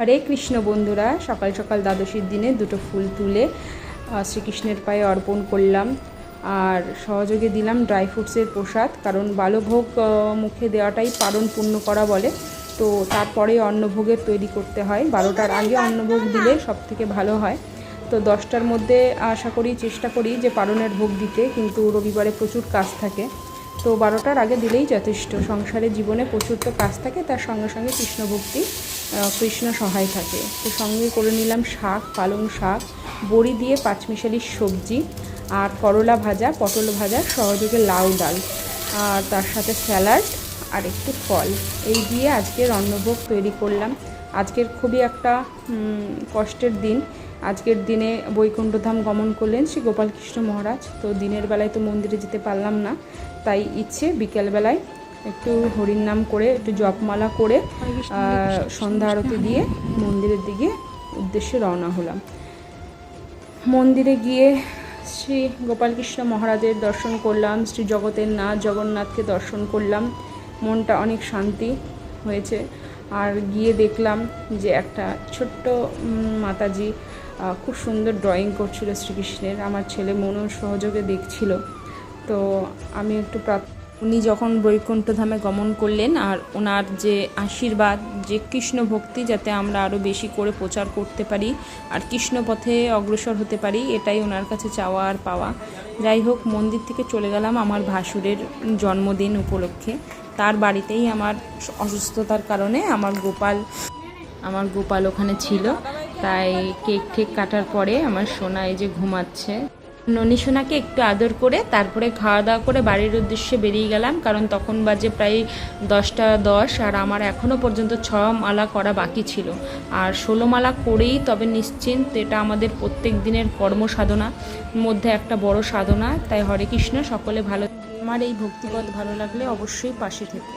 হরে কৃষ্ণ বন্ধুরা সকাল সকাল দ্বাদশীর দিনে দুটো ফুল তুলে শ্রীকৃষ্ণের পায়ে অর্পণ করলাম। আর সহযোগে দিলাম ড্রাই ফ্রুটসের প্রসাদ কারণ বালভোগ মুখে দেওয়াটাই পারণ পূর্ণ করা বলে। তো তারপরে অন্নভোগের তৈরি করতে হয়। বারোটার আগে অন্নভোগ দিলে সব থেকে ভালো হয়। তো দশটার মধ্যে আশা করি চেষ্টা করি যে পারণের ভোগ দিতে কিন্তু রবিবারে প্রচুর কাজ থাকে। তো বারোটার আগে দিলেই যথেষ্ট। সংসারে জীবনে প্রচুর তো কাজ থাকে তার সঙ্গে সঙ্গে কৃষ্ণ ভক্তি আহ, কৃষ্ণ সহায় থাকে। তো সঙ্গে করে নিলাম শাক, পালং শাক, বড়ি দিয়ে পাঁচমিশালির সবজি আর করলা ভাজা, পটল ভাজা, সহযোগে লাউ ডাল আর তার সাথে স্যালাড আর একটু ফল। এই দিয়ে আজকের অন্নভোগ তৈরি করলাম। আজকের খুবই একটা কষ্টের দিন। আজকের দিনে বৈকুণ্ঠধাম গমন করলেন শ্রী গোপালকৃষ্ণ মহারাজ। তো দিনের বেলায় তো মন্দিরে যেতে পারলাম না, তাই ইচ্ছে বিকেলবেলায় একটু হরির নাম করে, একটু জপমালা করে সন্ধ্যা আরতি দিয়ে মন্দিরের দিকে উদ্দেশ্যে রওনা হলাম। মন্দিরে গিয়ে শ্রী গোপালকৃষ্ণ মহারাজের দর্শন করলাম, শ্রী জগতের নাথ জগন্নাথকে দর্শন করলাম। মনটা অনেক শান্তি হয়েছে। আর গিয়ে দেখলাম যে একটা ছোট্ট মাতাজি খুব সুন্দর ড্রয়িং করছিল শ্রীকৃষ্ণের। আমার ছেলে মনোর সহযোগে দেখছিল। তো আমি একটু প্রার্থ উনি যখন বৈকুণ্ঠধামে গমন করলেন আর ওনার যে আশীর্বাদ, যে কৃষ্ণ ভক্তি যাতে আমরা আরও বেশি করে প্রচার করতে পারি আর কৃষ্ণ পথে অগ্রসর হতে পারি, এটাই ওনার কাছে চাওয়া আর পাওয়া। যাই হোক, মন্দির থেকে চলে গেলাম আমার ভাসুরের জন্মদিন উপলক্ষে। তার বাড়িতেই আমার অসুস্থতার কারণে আমার গোপাল আমার গোপাল ওখানে ছিল। তাই কেক ঠেক কাটার পরে আমার সোনা এই যে ঘুমাচ্ছে। ননী সোনাকে একটু আদর করে তারপরে খাওয়া দাওয়া করে বাড়ির উদ্দেশ্যে বেরিয়ে গেলাম, কারণ তখন বাজে প্রায় দশটা দশ আর আমার এখনও পর্যন্ত ছ মালা করা বাকি ছিল। আর ষোলো মালা করেই তবে নিশ্চিন্ত এটা আমাদের প্রত্যেক দিনের কর্ম সাধনা, মধ্যে একটা বড় সাধনা। তাই হরে কৃষ্ণ, সকলে ভালো আমার এই ভক্তিপথ ভালো লাগলে অবশ্যই পাশে থেকে।